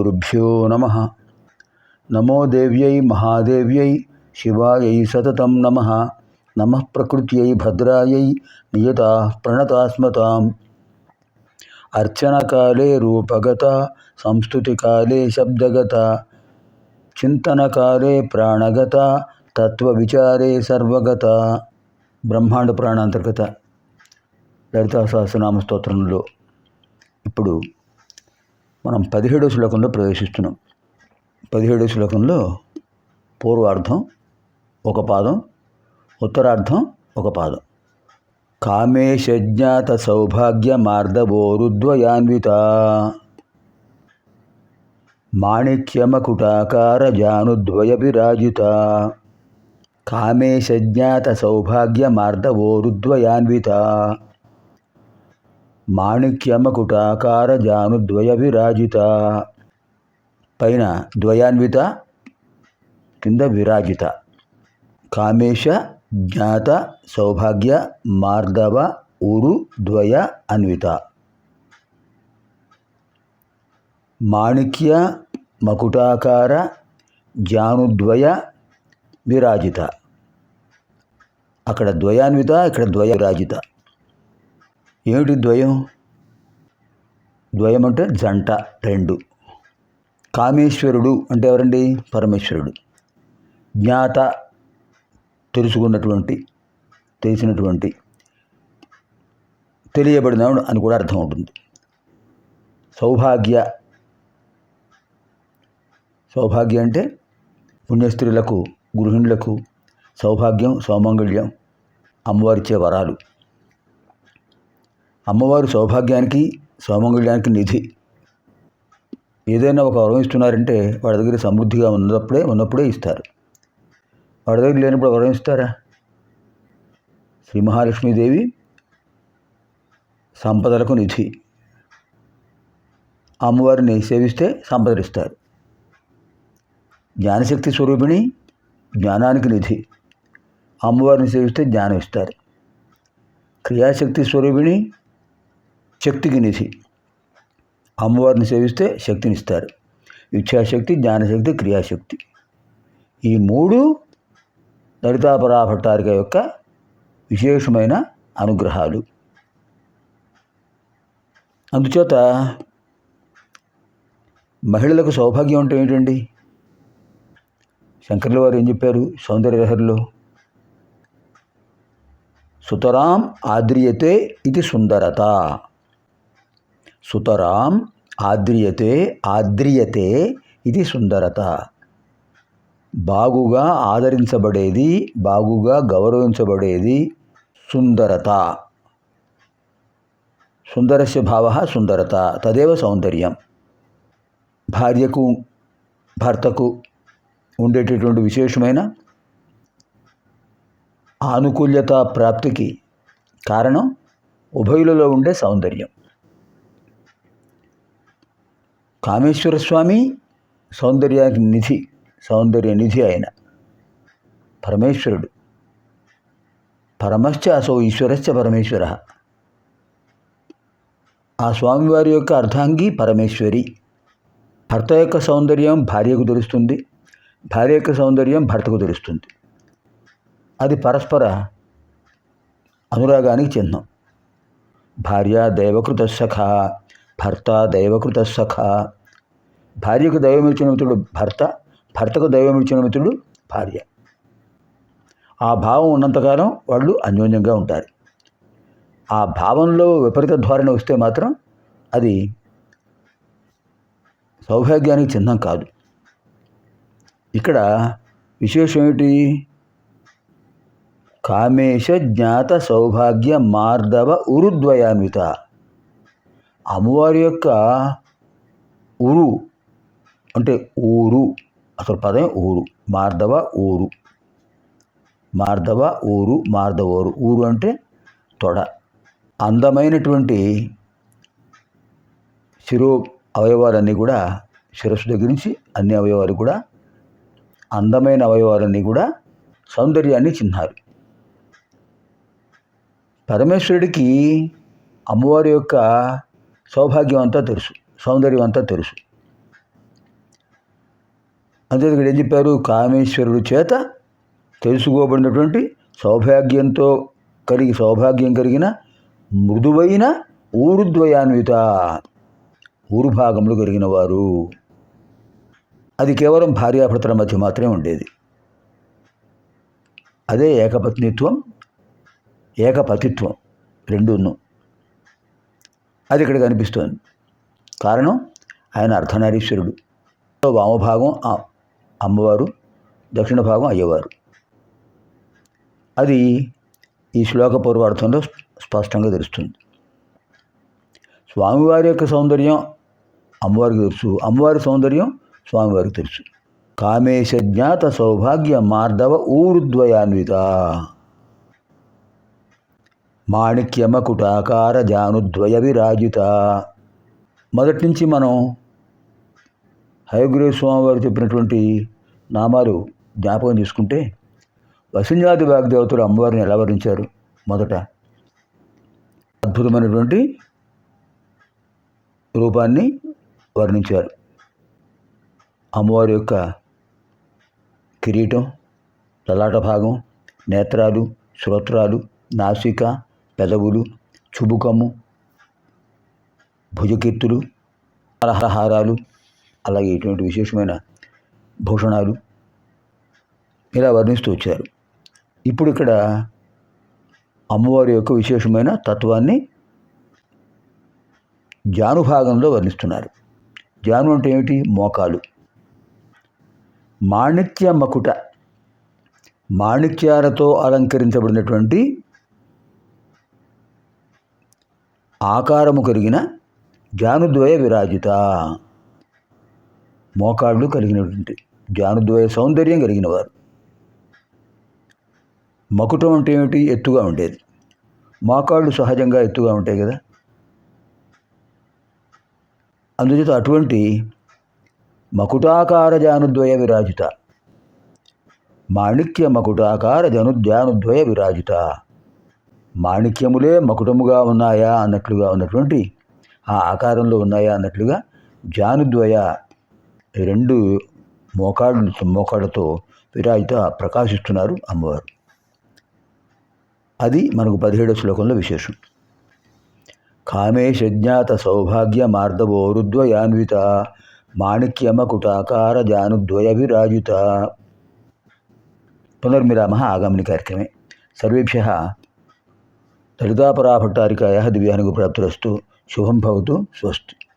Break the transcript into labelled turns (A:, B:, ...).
A: శ్రీగురుభ్యో నమ నమో దేవ్యై మహాదేవ్యై శివాయై సతతం నమ నమ ప్రకృత్యై భద్రాయై నియత ప్రణతాస్మతాం అర్చనకాలే రూపగత సంస్థుతికాలే శబ్దగత చింతనకాలే ప్రాణగత తత్వవిచారే సర్వగత బ్రహ్మాండ ప్రాణాంతర్గత లలితా సహస్రనామ స్తోత్రంలో ఇప్పుడు మనం పదిహేడో శ్లోకంలో ప్రవేశిస్తున్నాం. పదిహేడో శ్లోకంలో పూర్వార్థం ఒక పాదం ఉత్తరార్థం ఒక పాదం. కామేశజ్ఞాత సౌభాగ్య మార్దవోరుద్వయాన్విత మాణిక్యమకుటాకార జానుద్వయ విరాజిత కామేశజ్ఞాత సౌభాగ్య మార్దవోరుద్వయాన్విత మాణిక్యమకుటాకార జానుద్వయ విరాజిత పైన ద్వయాన్విత కింద విరాజిత. కామేశ జ్ఞాత సౌభాగ్య మార్దవ ఉరు ద్వయ అన్విత. మాణిక్య మకుటాకార జానుద్వయ విరాజిత. అక్కడ ద్వయాన్విత ఇక్కడ ద్వయ విరాజిత ఏమిటి ద్వయం? ద్వయం అంటే జంట రెండు. కామేశ్వరుడు అంటే ఎవరండి? పరమేశ్వరుడు. జ్ఞాత తెలుసుకున్నటువంటి తెలిసినటువంటి తెలియబడిన అని కూడా అర్థం ఉంటుంది సౌభాగ్య సౌభాగ్యం అంటే పుణ్యస్త్రీలకు గృహిణులకు సౌభాగ్యం సౌమంగళ్యం అమ్మవారిచ్చే వరాలు. అమ్మవారు సౌభాగ్యానికి సౌమంగళ్యానికి నిధి. ఏదైనా ఒక వరం ఇస్తున్నారంటే వాడి దగ్గర సమృద్ధిగా ఉన్నప్పుడే ఉన్నప్పుడే ఇస్తారు. వాడి దగ్గర లేనప్పుడు వరం ఇస్తారా? శ్రీ మహాలక్ష్మీదేవి సంపదలకు నిధి. అమ్మవారిని సేవిస్తే సంపదలు ఇస్తారు జ్ఞానశక్తి స్వరూపిణి జ్ఞానానికి నిధి. అమ్మవారిని సేవిస్తే జ్ఞానం ఇస్తారు. క్రియాశక్తి స్వరూపిణి శక్తికి నిధి. అమ్మవారిని సేవిస్తే శక్తిని ఇస్తారు. ఇచ్ఛాశక్తి జ్ఞానశక్తి క్రియాశక్తి. ఈ మూడు లలితాపరా భట్టారిక యొక్క విశేషమైన అనుగ్రహాలు. అందుచేత మహిళలకు సౌభాగ్యం అంటే ఏంటండి? శంకర్ల వారు ఏం చెప్పారు? సౌందర్యలహరిలో. సుతరాం ఆద్రియతే ఇది సుందరత. సుతరాం ఆద్రియతే ఆద్రియతే ఇది సుందరత. బాగుగా ఆదరించబడేది బాగుగా గౌరవించబడేది సుందరత. సుందరస్య భావ సుందరత తదేవ సౌందర్యం. భార్యకు భర్తకు ఉండేటటువంటి విశేషమైన ఆనుకూల్యత ప్రాప్తికి కారణం ఉభయులలో ఉండే సౌందర్యం. కామేశ్వర స్వామి సౌందర్యానికి నిధి సౌందర్య నిధి ఆయన. పరమేశ్వరుడు. పరమశ్చ అసో ఈశ్వరశ్చ పరమేశ్వర. ఆ స్వామివారి యొక్క అర్ధాంగి పరమేశ్వరి. భర్త యొక్క సౌందర్యం భార్యకు తెలుస్తుంది. భార్య యొక్క సౌందర్యం భర్తకు తెలుస్తుంది. అది పరస్పర అనురాగానికి చిహ్నం భార్య దైవకృత సఖ భర్త దైవకృత సఖ. భార్యకు దైవం ఇచ్చిన మిత్రుడు భర్త భర్తకు దైవం ఇచ్చిన మిత్రుడు భార్య. ఆ భావం ఉన్నంతకాలం వాళ్ళు అన్యోన్యంగా ఉంటారు. ఆ భావంలో విపరీత ధోరణి వస్తే మాత్రం అది సౌభాగ్యానికి చిహ్నం కాదు. ఇక్కడ విశేషం ఏమిటి కామేశ జ్ఞాత సౌభాగ్య మార్దవ ఉరుద్వయాన్విత. అమ్మవారి యొక్క ఊరు అంటే ఊరు. అసలు పదం ఊరు. మార్దవ ఊరు. మార్దవ ఊరు మార్దవోరు ఊరు. అంటే తొడ. అందమైనటువంటి శిరో అవయవాలన్నీ కూడా శిరస్సు దగ్గర నుంచి అన్ని అవయవాలు కూడా అందమైన అవయవాలన్నీ కూడా సౌందర్యాన్ని చిన్నారు పరమేశ్వరుడికి అమ్మవారి యొక్క సౌభాగ్యం అంతా తెలుసు సౌందర్యం అంతా తెలుసు. అంతే ఇక్కడ ఏం చెప్పారు? కామేశ్వరుడు చేత తెలుసుకోబడినటువంటి సౌభాగ్యంతో కలిగి సౌభాగ్యం కలిగిన మృదువైన ఊరుద్వయాన్విత ఊరు భాగములు కలిగిన వారు అది కేవలం భార్యాభర్తల మధ్య మాత్రమే ఉండేది. అదే ఏకపత్నిత్వం ఏకపతిత్వం రెండును. అది ఇక్కడ కనిపిస్తోంది. కారణం ఆయన అర్ధనారీశ్వరుడు. వామభాగం అమ్మవారు దక్షిణ భాగం అయ్యవారు. అది ఈ శ్లోక పూర్వార్థంలో స్పష్టంగా తెలుస్తుంది. స్వామివారి యొక్క సౌందర్యం అమ్మవారికి తెలుసు. అమ్మవారి సౌందర్యం స్వామివారికి తెలుసు. కామేశ జ్ఞాత సౌభాగ్య మార్ధవ ఊరుద్వయాన్విత. మాణిక్యమ కుటాకార జానుద్వయ విరాజిత మొదటి నుంచి మనం హయగ్రీవ స్వామివారు చెప్పినటువంటి నామాలు జ్ఞాపకం చేసుకుంటే వసుంజాతి వాగ్దేవతలు అమ్మవారిని ఎలా వర్ణించారు? మొదట అద్భుతమైనటువంటి రూపాన్ని వర్ణించారు. అమ్మవారి యొక్క కిరీటం లలాట భాగం నేత్రాలు శ్రోత్రాలు నాసిక పెదవులు చుబుకము భుజకీర్తులు అలహారాలు అలాగే ఇటువంటి విశేషమైన భూషణాలు ఇలా వర్ణిస్తూ వచ్చారు. ఇప్పుడు ఇక్కడ అమ్మవారి యొక్క విశేషమైన తత్వాన్ని జాను భాగంలో వర్ణిస్తున్నారు. జాను అంటే ఏమిటి? మోకాలు. మాణిక్య మకుట మాణిక్యాలతో అలంకరించబడినటువంటి ఆకారము కలిగిన జానుద్వయ విరాజిత. మోకాళ్ళు కలిగినటువంటి జానుద్వయ సౌందర్యం కలిగిన వారు మకుటం అంటే ఏమిటి? ఎత్తుగా ఉండేది. మోకాళ్ళు సహజంగా ఎత్తుగా ఉంటాయి కదా. అందుచేత అటువంటి మకుటాకార జానుద్వయ విరాజిత. మాణిక్య మకుటాకార జను జానుద్వయ విరాజిత. మాణిక్యములే మకుటముగా ఉన్నాయా అన్నట్లుగా ఉన్నటువంటి ఆ ఆకారంలో ఉన్నాయా అన్నట్లుగా జానుద్వయ రెండు మోకాళ్ళు మోకాళ్ళతో విరాజిత ప్రకాశిస్తున్నారు అమ్మవారు. అది మనకు పదిహేడవ శ్లోకంలో విశేషం. కామేశజ్ఞాత సౌభాగ్య మార్దవోరుద్వయాన్విత మాణిక్యమకుటాకార జానుద్వయ విరాజిత. పునర్మిరామ ఆగామిని కార్యక్రమే. సర్వేభ్య లలితాపరాభట్టారికాయ దివ్యానుగు ప్రాప్తిరస్తు శుభం భవతు. స్వస్తి.